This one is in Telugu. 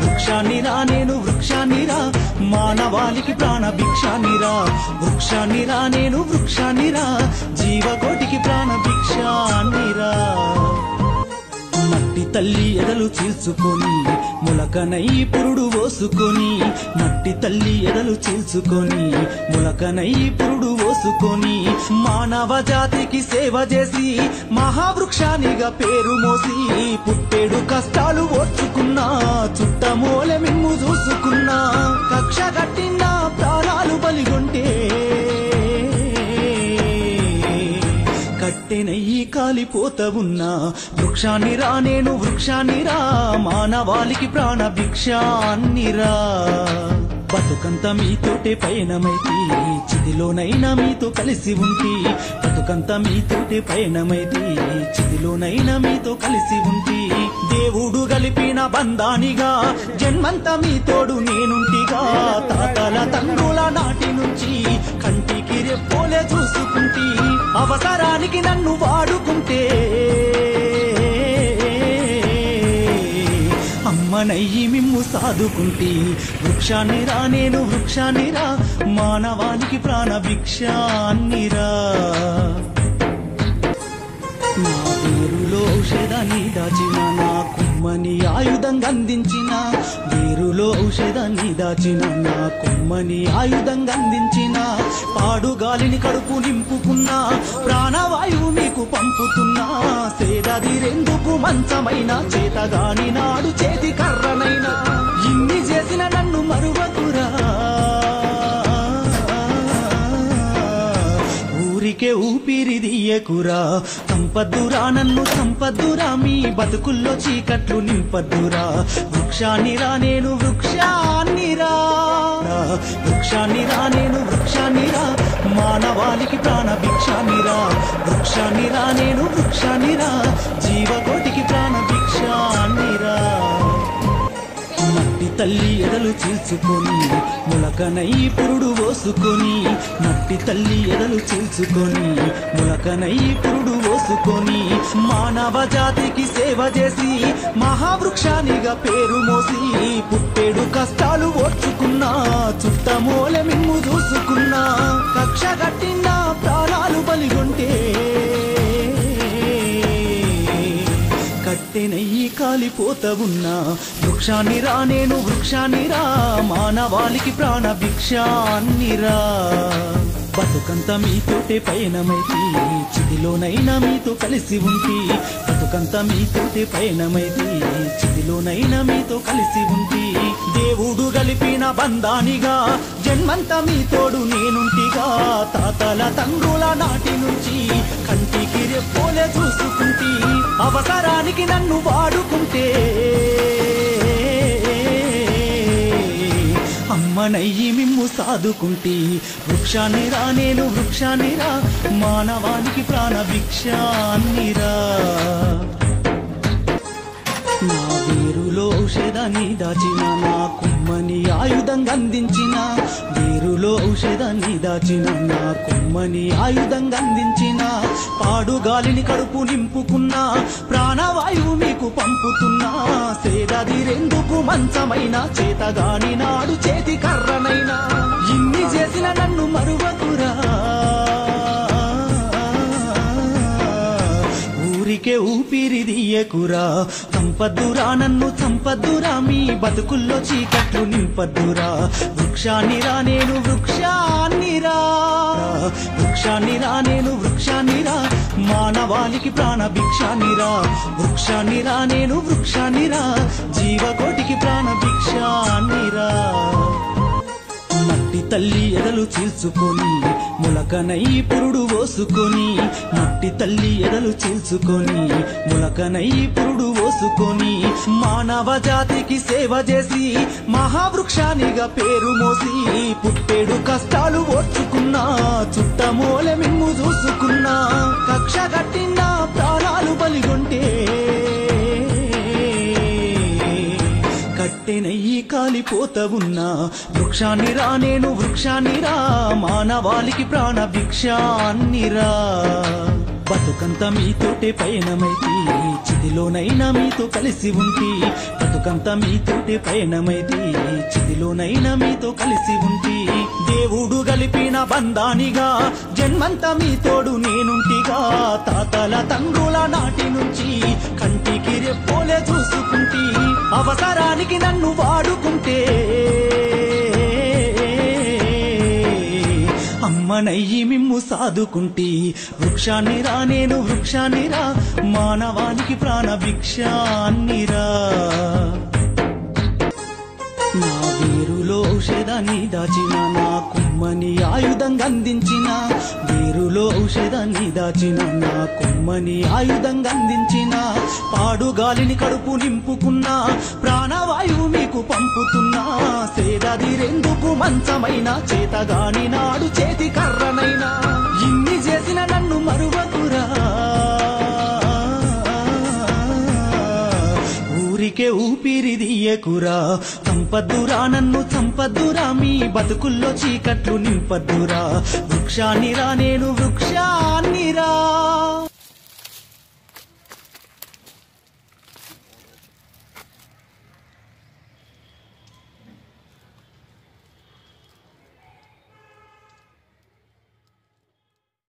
వృక్షాన్నిరా నేను వృక్షాన్నిరా మానవాళికి ప్రాణ భిక్షాన్నిరా వృక్షాన్నిరా నేను వృక్షాన్నిరా జీవకోటికి ప్రాణ భిక్షాన్నిరా తల్లి ఎదలు చీల్చుకొని ములకనై పురుడు ఓసుకొని మట్టి తల్లి ఎదలు చీల్చుకొని ములకనై పురుడు ఓసుకొని మానవ జాతికి సేవ చేసి మహావృక్షానిగా పేరు మోసి పుట్టేడు కష్టాలు ఓర్చుకున్నా చుట్టమూలె మిమ్ము చూసుకున్నా కక్ష కట్టిన ప్రాణాలు బలిగొంటే కట్టెనయ్యి కాలిపోత ఉన్నా వృక్షాన్ని రా నేను వృక్షాన్ని రా. మానవాళికి ప్రాణ భిక్షాన్నిరా బతుకంత మీతోటే పయనమైతి. చిదిలోనైనా మీతో కలిసి ఉంటి. బతుకంత మీతోటే పయనమైతి. చిదిలోనైనా మీతో కలిసి ఉంటి. దేవుడు గలిపిన బంధానిగా జన్మంత మీతోడు నేనుంటిగా. తాతల తండ్రుల నాటి నుంచి కంటి రెప్పోలే చూసుకుంటి అవసరానికి నన్ను వాడుకుంటే. అమ్మనయ్యి మిమ్ము సాదుకుంటి వృక్షాన్ని రా నేను వృక్షాన్ని రా మానవానికి ప్రాణ భిక్షాన్నిరా నా వేరులో ఔషధాన్ని దాచిన నా కుమ్మని ఆయుధంగా అందించి ఔషధాన్ని దాచిన నా కొమ్మని ఆయుధంగా అందించిన పాడుగాలిని కడుపు నింపుకున్నా ప్రాణవాయువు మీకు పంపుతున్నా సేదదిరెందుకు మంచమైన చేతగాని నాడు చేతి కర్రనైనా. ఇన్ని చేసిన ఊరికే ఊపిరిదియకురా సంపద్దురా నన్ను సంపద్దురా మీ బతుకుల్లో చీకట్లు నింపద్దురా. వృక్షాన్నిరా నేను వృక్షాన్నిరా. వృక్షాన్నిరా నేను వృక్షాన్నిరా. మానవాళికి ప్రాణ భిక్షాన్నిరా వృక్షాన్నిరా నేను వృక్షాన్నిరా. జీవ తల్లి ఎదలు చీల్చుకొని ములకనై పురుడు ఓసుకొని మట్టి తల్లి ఎదలు చీల్చుకొని ములకనై పురుడు ఓసుకొని మానవ జాతికి సేవ చేసి మహావృక్షానిగా పేరు మోసి పుట్టేడు కష్టాలు ఓర్చుకున్నా చుట్టమూలె మిమ్ము చూసుకున్నా కట్టెనయ్యి ఉన్నా వృక్షాన్ని రా నేను వృక్షాన్ని రా మానవాళికి ప్రాణ భిక్షాన్నిరా బతుకంత మీతోటే పయనమైతి చిదిలోనైనా మీతో కలిసి ఉంటి బతుకంత మీతోటే పయనమైతి చిదిలోనైనా మీతో కలిసి ఉంటి దేవుడు గలిపిన బంధానిగా జన్మంత మీతోడు నేనుంటిగా తాతల తండ్రుల నాటి నుంచి కంటికి రెప్పోలే చూసుకుంటి అవసరానికి నన్ను వాడుకుంటే అమ్మనయ్యి మిమ్ము సాదుకుంటి వృక్షాన్ని రా నేను వృక్షాన్ని రా మానవానికి ప్రాణ భిక్షాన్నిరా నా వేరులో ఔషధాన్ని దాచిన నాకు కొమ్మని ఆయుధంగా అందించిన వేరులో ఔషధాన్ని దాచిన నా కొమ్మని ఆయుధంగా అందించిన పాడుగాలిని కడుపు నింపుకున్నా ప్రాణవాయువు మీకు పంపుతున్నా సేదదిరెందుకు మంచమైన చేతగాని నాడు చే ఊపిరి చంపద్దురా నన్ను చంపద్దురా మీ బతుకుల్లో చీకట్లు నింపద్దురా వృక్షాన్నిరా నేను వృక్షాన్నిరా వృక్షాన్నిరా నేను వృక్షాన్నిరా మానవాళికి ప్రాణ భిక్షాన్నిరా వృక్షాన్నిరా నేను వృక్షాన్నిరా జీవకోటికి ప్రాణ భిక్షాన్నిరా మట్టి తల్లి ఎదలు చీల్చుకొని ములకనై పురుడు ఓసుకొని మట్టి తల్లి ఎదలు చీల్చుకొని ములకనై పురుడు ఓసుకొని మానవ జాతికి సేవ చేసి మహావృక్షానిగా పేరు మోసి పుట్టేడు కష్టాలు ఓర్చుకున్నా చుట్టమూలె మిమ్ము చూసుకున్నా కక్ష కట్టిన కోత ఉన్నా వృక్షాన్ని రా నేను వృక్షాన్ని రా మానవాళికి ప్రాణ భిక్షాన్నిరా బతుకంతా మీతోటే పయనమైతి చిదిలోనైనా మీతో కలిసి ఉంటి బతుకంతా మీతోటే పయనమైతి చిదిలోనైనా మీతో కలిసి ఉంటి దేవుడు గలిపిన బంధానిగా జన్మంతా మీతోడు నేనుంటిగా తాతల తండ్రుల నాటి నుంచి కంటికి రెప్పోలే చూసుకుంటా అమ్మనయ్యి మిమ్ము సాదుకుంటి వృక్షాన్ని రా నేను వృక్షాన్ని రా. మానవానికి ప్రాణ భిక్షాన్ని రా. నా వేరులో ఔషధాన్ని దాచిన నా కుమ్మని ఆయుధంగా అందించిన. వేరులో ఔషధాన్ని దాచిన నా కుమ్మని ఆయుధంగా అందించిన. పాడు గాలిని కడుపు నింపుకున్న ప్రాణవాయువు మీకు పంపుతున్నా. సేదదిరెందుకు మంచమైన చేతగాని నాడు చేతి కర్రనైనా. ఇన్ని చేసిన నన్ను మరువకురా. ఊరికే ఊపిరిదియకురా చంపద్దురా నన్ను చంపద్దురా మీ బతుకుల్లో చీకట్లు నింపద్దురా. వృక్షాన్నిరా నేను వృక్షాన్నిరా.